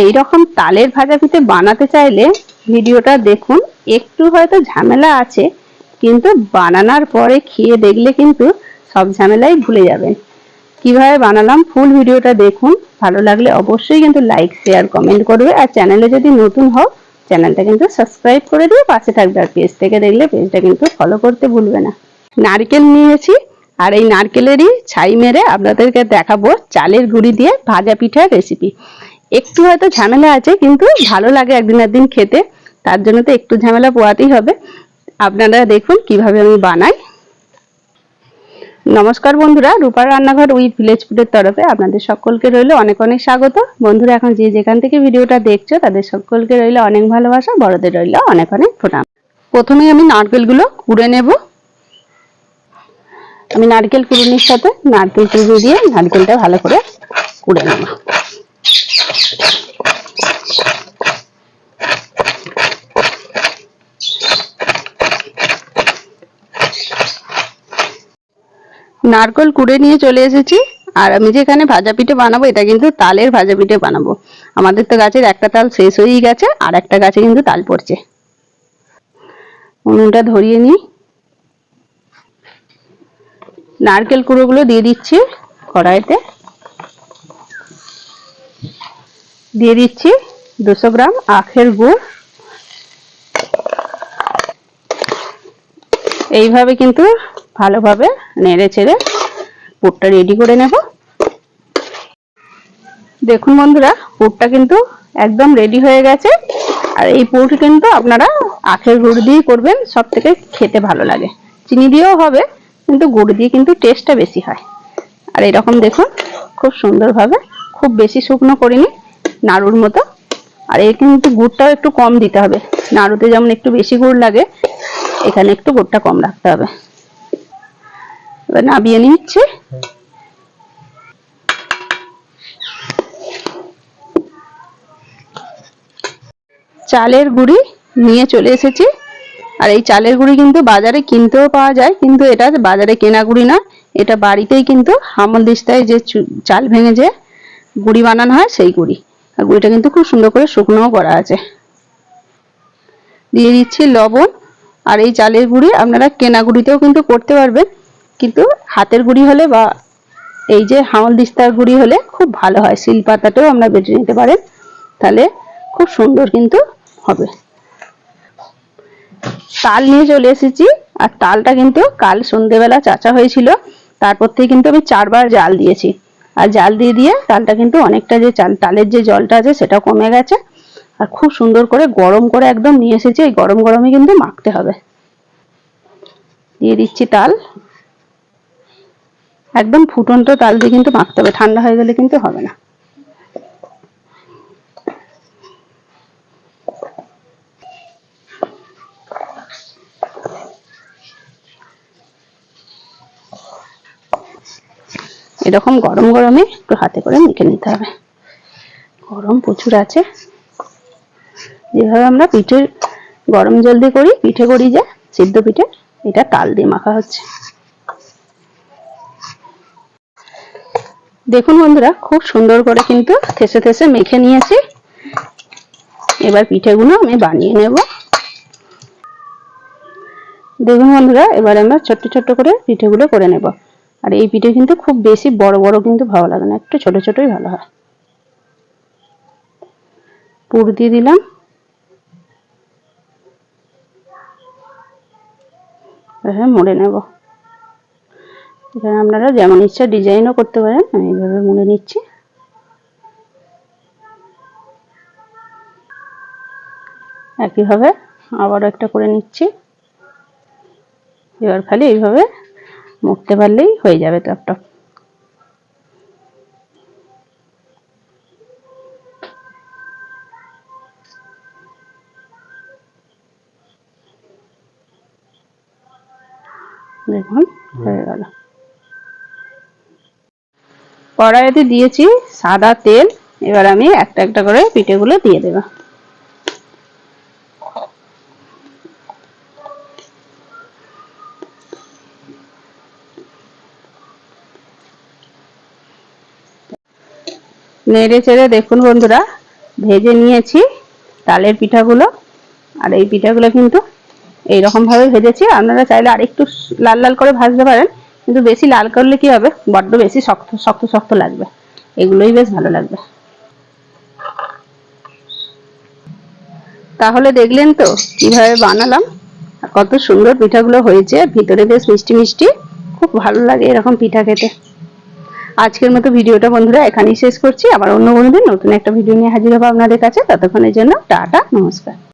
এই রকম তালের ভাজা পিঠে বানাতে চাইলে ভিডিওটা দেখুন। একটু হয়তো ঝামেলা আছে, কিন্তু বানানোর পরে খেয়ে দেখলে কিন্তু সব ঝামেলাই ভুলে যাবেন। কীভাবে বানালাম ফুল ভিডিওটা দেখুন। ভালো লাগলে অবশ্যই কিন্তু লাইক, শেয়ার, কমেন্ট করবে। আর চ্যানেলে যদি নতুন হও, চ্যানেলটা কিন্তু সাবস্ক্রাইব করে দিয়ে পাশে থাকবে আর পেজ থেকে দেখলে পেজটা কিন্তু ফলো করতে ভুলবে না। নারকেল নিয়েছি, আর এই নারকেলেরই ছাই মেরে আপনাদেরকে দেখাবো চালের গুঁড়ি দিয়ে ভাজা পিঠার রেসিপি একটু হয়তো ঝামেলা আছে, কিন্তু ভালো লাগে একদিন একদিন খেতে। তার জন্য তো একটু ঝামেলা পোয়াতেই হবে। আপনারা দেখুন কীভাবে আমি বানাই। নমস্কার বন্ধুরা, রূপার রান্নাঘর উইথ ভিলেজ ফুডের তরফে আপনাদের সকলকে রইল অনেক অনেক স্বাগত। বন্ধুরা, এখন যে যেখান থেকে ভিডিওটা দেখছ, তাদের সকলকে রইল অনেক ভালোবাসা, বড়দের রইল অনেক অনেক প্রণাম। প্রথমে আমি নারকেলগুলো কুড়ে নেব। আমি নারকেল কুড়ুনির সাথে নারকেল কুড়ি দিয়ে নারকেলটা ভালো করে কুড়ে নেব। নারকল কুড়ে নিয়ে চলে এসেছি। আর আমি যেখানে ভাজা পিঠে বানাবো, এটা কিন্তু তালের ভাজা পিঠে বানাবো। আমাদের তো গাছের একটা তাল শেষ হয়েই গেছে, আর একটা গাছে কিন্তু তাল পড়ছে। উনুনটা ধরিয়ে নিই। নারকেল কুড়োগুলো দিয়ে দিচ্ছি কড়াইতে। দিয়ে দিচ্ছি দুশো গ্রাম আখের গুড়। এইভাবে কিন্তু ভালোভাবে নেড়ে চেড়ে পুরটা রেডি করে নেব। দেখুন বন্ধুরা, পুরটা কিন্তু একদম রেডি হয়ে গেছে। আর এই পুর কিন্তু আপনারা আখের গুড় দিয়ে করবেন সব থেকে খেতে ভালো লাগে। চিনি দিয়েও হবে, কিন্তু গুড় দিয়ে কিন্তু টেস্টটা বেশি হয়। আর এরকম দেখুন, খুব সুন্দরভাবে, খুব বেশি শুকনো করিনি। নাড়ুর মতো। আর এই কিন্তু গুড়টাও একটু কম দিতে হবে। নাড়ুতে যেমন একটু বেশি গুড় লাগে, এখানে একটু গুড়টা কম রাখতে হবে। এবার নাবিয়ে নিচ্ছি। চালের গুঁড়ি নিয়ে চলে এসেছি। আর এই চালের গুঁড়ি কিন্তু বাজারে কিনতেও পাওয়া যায়, কিন্তু এটা বাজারে কেনা গুঁড়ি না। এটা বাড়িতেই কিন্তু হামল দিস্তায় যে চাল ভেঙে যে গুঁড়ি বানানো হয়, সেই গুঁড়ি। আর গুঁড়িটা কিন্তু খুব সুন্দর করে শুকনোও করা আছে। দিয়ে দিচ্ছি লবণ আর এই চালের গুঁড়ি আপনারা কেনা গুঁড়িতেও কিন্তু করতে পারবেন, কিন্তু হাতের গুঁড়ি হলে বা এই যে হামল দিস্তার গুঁড়ি হলে খুব ভালো হয়, শিল পাতাটাও আমরা বেটে নিতে পারেন, তাহলে খুব সুন্দর কিন্তু হবে। তাল নিয়ে চলে এসেছি, আর তালটা কিন্তু কাল সন্ধেবেলা চাচা হয়েছিল, তারপর থেকে কিন্তু আমি চারবার জাল দিয়েছি। আর জাল দিয়ে দিয়ে চালটা কিন্তু অনেকটা যে চাল তালের যে জলটা আছে সেটা কমে গেছে। আর খুব সুন্দর করে গরম করে একদম নিয়ে এসেছি, এই গরম গরমে কিন্তু মাখতে হবে। দিয়ে দিচ্ছি তাল। একদম ফুটন্ত তাল দিয়ে কিন্তু মাখতে হবে, ঠান্ডা হয়ে গেলে কিন্তু হবে না। এরকম গরম গরমে একটু হাতে করে মেখে নিতে হবে। গরম প্রচুর আছে। যেভাবে আমরা পিঠে গরম জল দিয়ে করি, পিঠে করি যে সিদ্ধ পিঠে, এটা তাল দিয়ে মাখা হচ্ছে। দেখুন বন্ধুরা, খুব সুন্দর করে কিন্তু থেসে থেসে মেখে নিয়েছি। এবার পিঠেগুলো আমি বানিয়ে নেব। দেখুন বন্ধুরা, এবার আমরা ছোট্ট ছোট্ট করে পিঠেগুলো করে নেব। আর এই পিঠে কিন্তু খুব বেশি বড় বড় কিন্তু ভালো লাগে না, একটু ছোট ছোটই ভালো হয়। পুর দিয়ে দিলাম। হ্যাঁ মুড়ে নেব। এখানে আপনারা যেমন ইচ্ছা ডিজাইনও করতে পারেন, আমি এইভাবে মুড়ে নিচ্ছি। একইভাবে আবারও একটা করে নিচ্ছি। এবার খালি এইভাবে মুড়তে পারলেই হয়ে যাবে টপ দেখুন, হয়ে গেল। কড়াইতে দিয়েছি সাদা তেল, এবার আমি একটা একটা করে পিঠেগুলো দিয়ে দেবো। নেড়ে চেড়ে দেখুন বন্ধুরা, ভেজে নিয়েছি তালের পিঠাগুলো। আর এই পিঠাগুলো কিন্তু এইরকম ভাবে ভেজেছি। আপনারা চাইলে আরেকটু লাল লাল করে ভাজতে পারেন, কিন্তু বেশি লাল করলে কি হবে? বড্ড বেশি শক্ত শক্ত শক্ত লাগবে। এগুলোই বেশ ভালো লাগবে। তাহলে দেখলেন তো কীভাবে বানালাম কত সুন্দর পিঠাগুলো হয়েছে। ভিতরে বেশ মিষ্টি মিষ্টি, খুব ভালো লাগে এরকম পিঠা খেতে। আজকের মতো ভিডিওটা বন্ধুরা এখানেই শেষ করছি। আবার অন্য বন্ধুদের নতুন একটা ভিডিও নিয়ে হাজির হব আপনাদের কাছে। ততক্ষণের জন্য টাটা, নমস্কার।